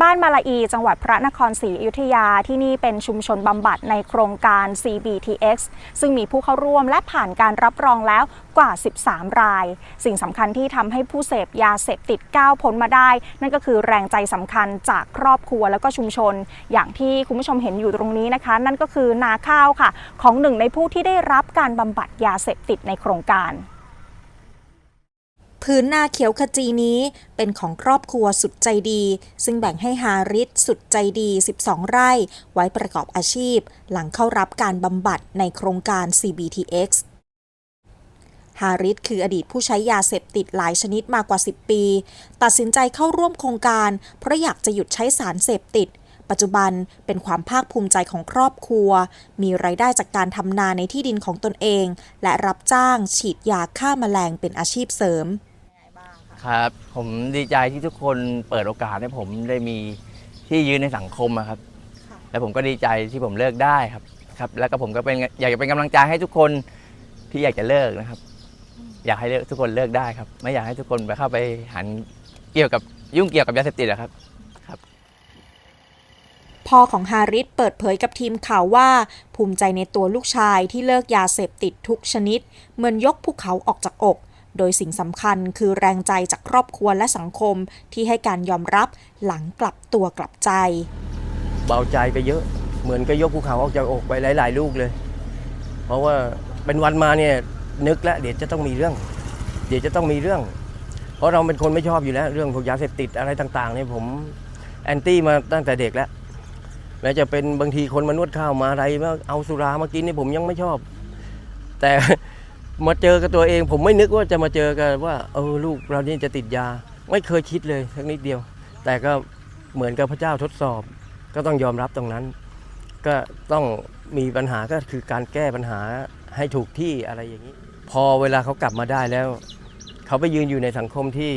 บ้านมาลาอี จังหวัดพระนครศรีอยุธยาที่นี่เป็นชุมชนบำบัดในโครงการ CBTX ซึ่งมีผู้เข้าร่วมและผ่านการรับรองแล้วกว่า 13 ราย สิ่งสำคัญที่ทำให้ผู้เสพยาเสพติดก้าวพ้นมาได้ นั่นก็คือแรงใจสำคัญจากครอบครัวแล้วก็ชุมชน อย่างที่คุณผู้ชมเห็นอยู่ตรงนี้นะคะ นั่นก็คือนาข้าวค่ะ ของหนึ่งในผู้ที่ได้รับการบำบัดยาเสพติดในโครงการ พื้นนาเขียวขจีนี้เป็นของครอบครัวสุดใจดี ซึ่งแบ่งให้ฮาริสสุดใจดี 12 ไร่ ไว้ประกอบอาชีพ หลังเข้ารับการบำบัดในโครงการ CBTX ฮาริสคืออดีตผู้ใช้ยาเสพติดหลายชนิดมากว่า 10 ปี ตัดสินใจเข้าร่วมโครงการ เพราะอยากจะหยุดใช้สารเสพติด ปัจจุบันเป็นความภาคภูมิใจของครอบครัว มีรายได้จากการทำนาในที่ดินของตนเอง และรับจ้างฉีดยาฆ่าแมลงเป็นอาชีพเสริม ครับ ผมดีใจที่ทุกคนเปิดโอกาสให้ผมได้มีที่ยืนในสังคมอะครับและผมก็ดีใจที่ผมเลิกได้ครับครับ แล้วก็ผมก็เป็นอยากจะเป็นกำลังใจให้ทุกคนที่อยากจะเลิกนะครับ อยากให้เลิกทุกคนเลิกได้ครับ ไม่อยากให้ทุกคนไปเข้าไปหันเกี่ยวกับยุ่งเกี่ยวกับยาเสพติดอะครับ พ่อของฮาริสเปิดเผยกับทีมข่าวว่า ภูมิใจในตัวลูกชายที่เลิกยาเสพติดทุกชนิด เหมือนยกภูเขาออกจากอก โดยสิ่งสำคัญคือแรงใจจากครอบครัวและสังคมที่ให้การยอมรับหลังกลับตัวกลับใจ เบาใจไปเยอะ เหมือนก็ยกภูเขาออกจากอกไปหลาย ๆ ลูกเลย เพราะว่าเป็นวันมาเนี่ยนึกแล้วเดี๋ยวจะต้องมีเรื่อง เดี๋ยวจะต้องมีเรื่อง เพราะเราเป็นคนไม่ชอบอยู่แล้ว เรื่องพวกยาเสพติดอะไรต่างๆเนี่ยผมแอนตี้มาตั้งแต่เด็กแล้วแม้จะเป็นบางทีคนมานวดข้าวมาอะไรมาเอาสุรามากินนี่ผมยังไม่ชอบ แต่ มาเจอกับตัวเอง ผมไม่นึกว่าจะมาเจอกันว่าเออลูกเรานี่จะติดยา ไม่เคยคิดเลยสักนิดเดียว แต่ก็เหมือนกับพระเจ้าทดสอบ ก็ต้องยอมรับตรงนั้น ก็ต้องมีปัญหาก็คือการแก้ปัญหาให้ถูกที่อะไรอย่างนี้ พอเวลาเขากลับมาได้แล้ว เขาไปยืนอยู่ในสังคมที่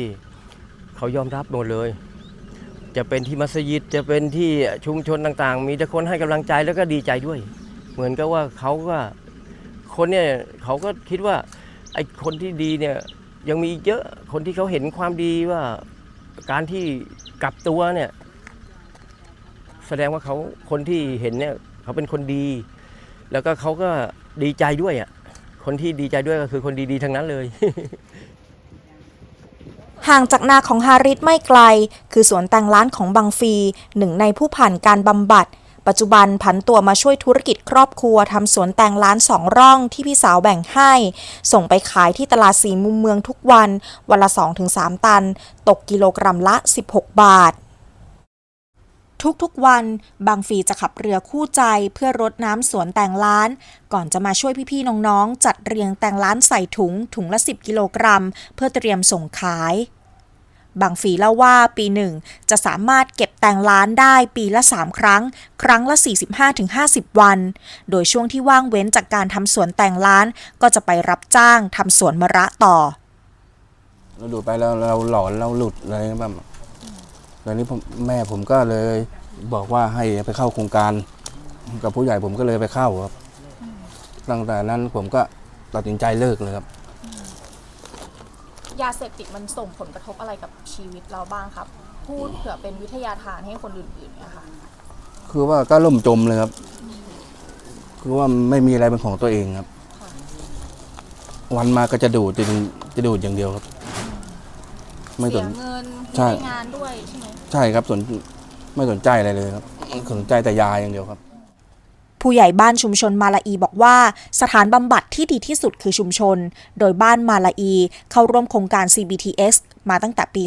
เขายอมรับหมดเลย จะเป็นที่มัสยิดจะเป็นที่ชุมชนต่างๆ มีแต่คนให้กำลังใจแล้วก็ดีใจด้วย เหมือนกับว่าเขาก็ คนเนี่ยเขาก็คิดว่าไอ้คนที่ดีเนี่ยยังมีอีกเยอะคนที่เขาเห็นความดีว่าการที่กลับตัวเนี่ย แสดงว่าเขาคนที่เห็นเนี่ยเขาเป็นคนดี แล้วก็เขาก็ดีใจด้วยอะคนที่ดีใจด้วยก็คือคนดีๆทั้งนั้นเลย ห่างจากนาของฮาริสไม่ไกล คือสวนแตงร้านของบังฟีหนึ่งในผู้ผ่านการบำบัด ปัจจุบันผันตัวมาช่วยธุรกิจครอบครัวทำสวนแตงร้านสองร่องที่พี่สาวแบ่งให้ ส่งไปขายที่ตลาดสีมุมเมืองทุกวัน วันละ 2-3 ตัน ตกกิโลกรัมละ 16 บาททุกๆวัน บางฟีจะขับเรือคู่ใจเพื่อรดน้ำสวนแตงล้าน ก่อนจะมาช่วยพี่ๆน้องๆ จัดเรียงแตงล้านใส่ถุงถุงละ 10 กิโลกรัม เพื่อเตรียมส่งขาย บางฝีเล่าว่าปีหนึ่งจะสามารถเก็บแตงล้านได้ปีละ 3 ครั้ง ครั้งละ 45-50 วัน โดยช่วงที่ว่างเว้นจากการทำสวนแตงล้าน ก็จะไปรับจ้างทำสวนมะระต่อ เราดูดไปแล้วเราหลอนเราหลุดอะไรแบบตอนนี้ผมแม่ผมก็เลยบอกว่าให้ไปเข้าโครงการ กับผู้ใหญ่ผมก็เลยไปเข้าครับตั้งแต่นั้นผมก็ตัดสินใจเลิกเลยครับ ยาเสพติดมันส่งผลกระทบอะไรกับชีวิตเราบ้างครับ พูดเผื่อเป็นวิทยาทานให้คนอื่นๆเนี่ยค่ะ คือว่าก็ล่มจมเลยครับ คือว่าไม่มีอะไรเป็นของตัวเองครับ วันมาก็จะดูดจะจะดูดอย่างเดียวครับ ไม่สเสีน ยเงินใช่ ไม่ได้งานด้วยใช่ไหม ใช่ครับสนไม่สนใจอะไรเลยครับ สนใจแต่ยาอย่างเดียวครับ ผู้ใหญ่บ้านชุมชนมาลาอีบอกว่า สถานบำบัดที่ดีที่สุดคือชุมชน โดยบ้านมาลาอี เข้าร่วมโครงการ CBTX มาตั้งแต่ปี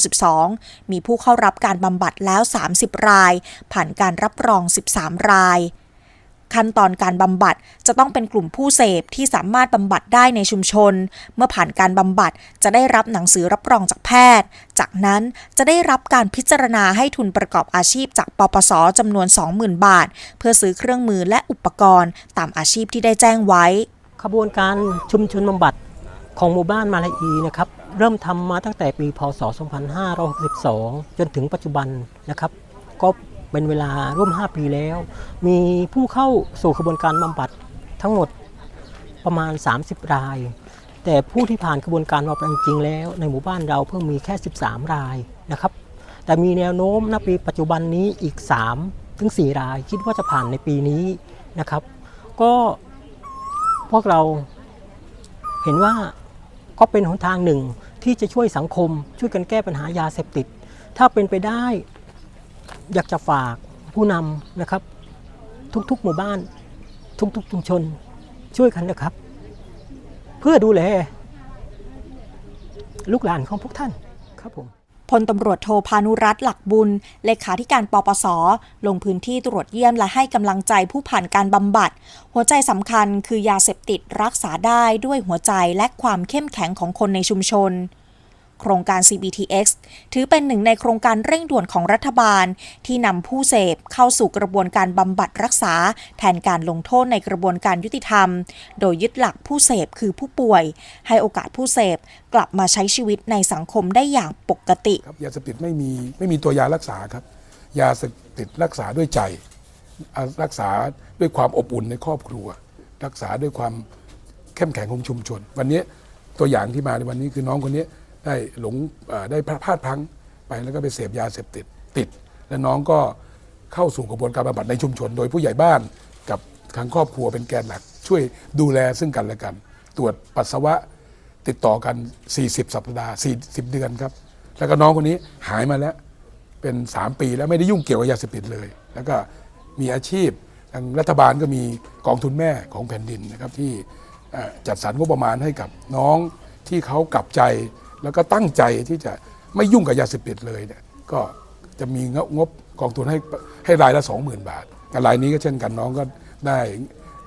2562 มีผู้เข้ารับการบำบัดแล้ว 30 ราย ผ่านการรับรอง 13 ราย ขั้นตอนการบำบัดจะต้องเป็นกลุ่มผู้เสพที่สามารถบำบัดได้ในชุมชน เมื่อผ่านการบำบัดจะได้รับหนังสือรับรองจากแพทย์ จากนั้นจะได้รับการพิจารณาให้ทุนประกอบอาชีพจากปปสจำนวน 20,000 บาท เพื่อซื้อเครื่องมือและอุปกรณ์ ตามอาชีพที่ได้แจ้งไว้ ขบวนการชุมชนบำบัดของหมู่บ้านมาลาอีนะครับเริ่มทำมาตั้งแต่ปีพศ 2562 จนถึงปัจจุบันนะครับ ก็ เป็นเวลาร่วม 5 ปีแล้ว มีผู้เข้าสู่ขบวนการบำบัดทั้งหมดประมาณ 30 ราย แต่ผู้ที่ผ่านกระบวนการบำบัดจริงแล้ว ในหมู่บ้านเราเพิ่งมีแค่ 13 รายนะครับ แต่มีแนวโน้มณปีปัจจุบันนี้อีก 3 ถึง 4 ราย คิดว่าจะผ่านในปีนี้นะครับ ก็พวกเราเห็นว่าก็เป็นหนทางหนึ่งที่จะช่วยสังคมช่วยกันแก้ปัญหายาเสพติด ถ้าเป็นไปได้ อยากจะฝากผู้นำนะครับ ทุกๆหมู่บ้าน ทุกๆชุมชนช่วยกันนะครับ เพื่อดูแลลูกหลานของพวกท่านครับผมพลตำรวจโทพานุรัตน์หลักบุญ เลขาธิการปปส ลงพื้นที่ตรวจเยี่ยมและให้กำลังใจผู้ผ่านการบำบัด หัวใจสำคัญคือยาเสพติดรักษาได้ด้วยหัวใจและความเข้มแข็งของคนในชุมชน โครงการ CBTX ถือเป็นหนึ่งในโครงการเร่งด่วนของรัฐบาล ที่นำผู้เสพเข้าสู่กระบวนการบำบัดรักษา แทนการลงโทษในกระบวนการยุติธรรม โดยยึดหลักผู้เสพคือผู้ป่วย ให้โอกาสผู้เสพกลับมาใช้ชีวิตในสังคมได้อย่างปกติครับยาเสพติดไม่มีไม่มีตัวยารักษาครับ ยาเสพติดรักษาด้วยใจ รักษาด้วยความอบอุ่นในครอบครัว รักษาด้วยความเข้มแข็งของชุมชน วันนี้ตัวอย่างที่มาในวันนี้คือน้องคนนี้ ได้หลงได้พลาดพลั้งไปแล้วก็ไปเสพยาเสพติดติด และน้องก็เข้าสู่กระบวนการบำบัดในชุมชน โดยผู้ใหญ่บ้านกับทางครอบครัวเป็นแกนหลัก ช่วยดูแลซึ่งกันและกัน ตรวจปัสสาวะติดต่อกัน 40 สัปดาห์ 40 เดือนครับ แล้วก็น้องคนนี้หายมาแล้วเป็น 3 ปีแล้วไม่ได้ยุ่งเกี่ยวกับยาเสพติดเลย แล้วก็มีอาชีพทางรัฐบาลก็มีกองทุนแม่ของแผ่นดินนะครับที่จัดสรรงบประมาณให้กับน้องที่เขากลับใจ แล้วก็ตั้งใจที่จะไม่ยุ่งกับยาเสพติดเลยเนี่ยก็จะมีงบกองทุนให้ให้รายละ 20,000 บาทแต่รายนี้ก็เช่นกันน้องก็ได้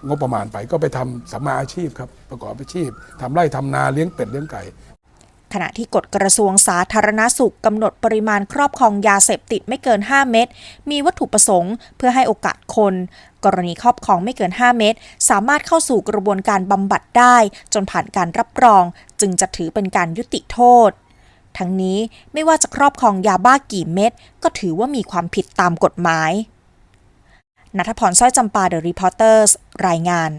งบประมาณไปก็ไปทำสัมมาอาชีพครับประกอบอาชีพทำไร่ทำนาเลี้ยงเป็ดเลี้ยงไก่ ขณะที่กฎกระทรวงสาธารณสุขกำหนดปริมาณครอบครองยาเสพติดไม่เกิน 5 เม็ดมีวัตถุประสงค์ เพื่อให้โอกาสคน กรณีครอบครองไม่เกิน 5 เม็ดสามารถเข้าสู่กระบวนการบำบัดได้ จนผ่านการรับรอง จึงจะถือเป็นการยุติโทษ ทั้งนี้ไม่ว่าจะครอบครองยาบ้ากี่เม็ดก็ถือว่ามีความผิดตามกฎหมายนัทพรสร้อยจำปาเดอะรีพอร์เตอร์รายงาน